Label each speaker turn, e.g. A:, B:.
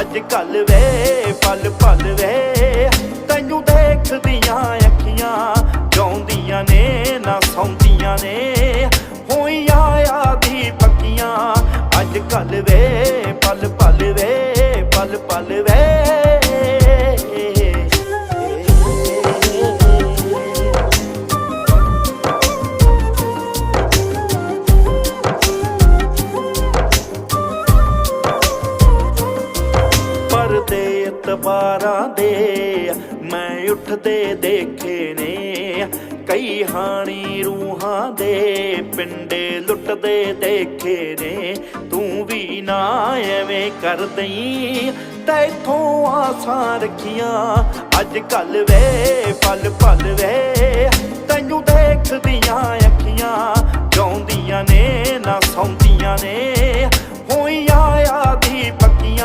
A: ਅੱਜ ਕੱਲ ਵੇ ਪਲ ਪਲ ਵੇ, ਤੈਨੂੰ ਦੇਖਦੀਆਂ ਅੱਖੀਆਂ ਜਾਉਂਦੀਆਂ ਨੇ, ਨਾ ਸੌਂਦੀਆਂ ਨੇ ਹੋਈਆਂ ਆਦੀ ਪੱਕੀਆਂ। ਅੱਜ ਕੱਲ ਵੇ ਪਲ ਪਲ ਵੇ ਪਲ ਪਲ ਵੇ। ਪਰਦੇ ਇਤਬਾਰਾਂ ਦੇ, ਮੈਂ ਉੱਠਦੇ ਦੇਖੇ ਨੇ। ਕਈ ਹਾਣੀ ਰੂਹਾਂ ਦੇ, ਪਿੰਡੇ ਲੁੱਟਦੇ ਦੇਖੇ ਨੇ। ਤੂੰ ਵੀ ਨਾ ਐਵੇਂ ਕਰ ਦਈ ਤੈਥੋਂ ਆਸਾਂ ਰੱਖੀਆਂ। ਅੱਜ ਕੱਲ ਵੇ ਪਲ ਪਲ ਵੇ, ਤੈਨੂੰ ਦੇਖਦੀਆਂ ਅੱਖੀਆਂ। ਜਾਉਂਦੀਆਂ ਨੇ ਨਾ ਸੌਂਦੀਆਂ ਨੇ।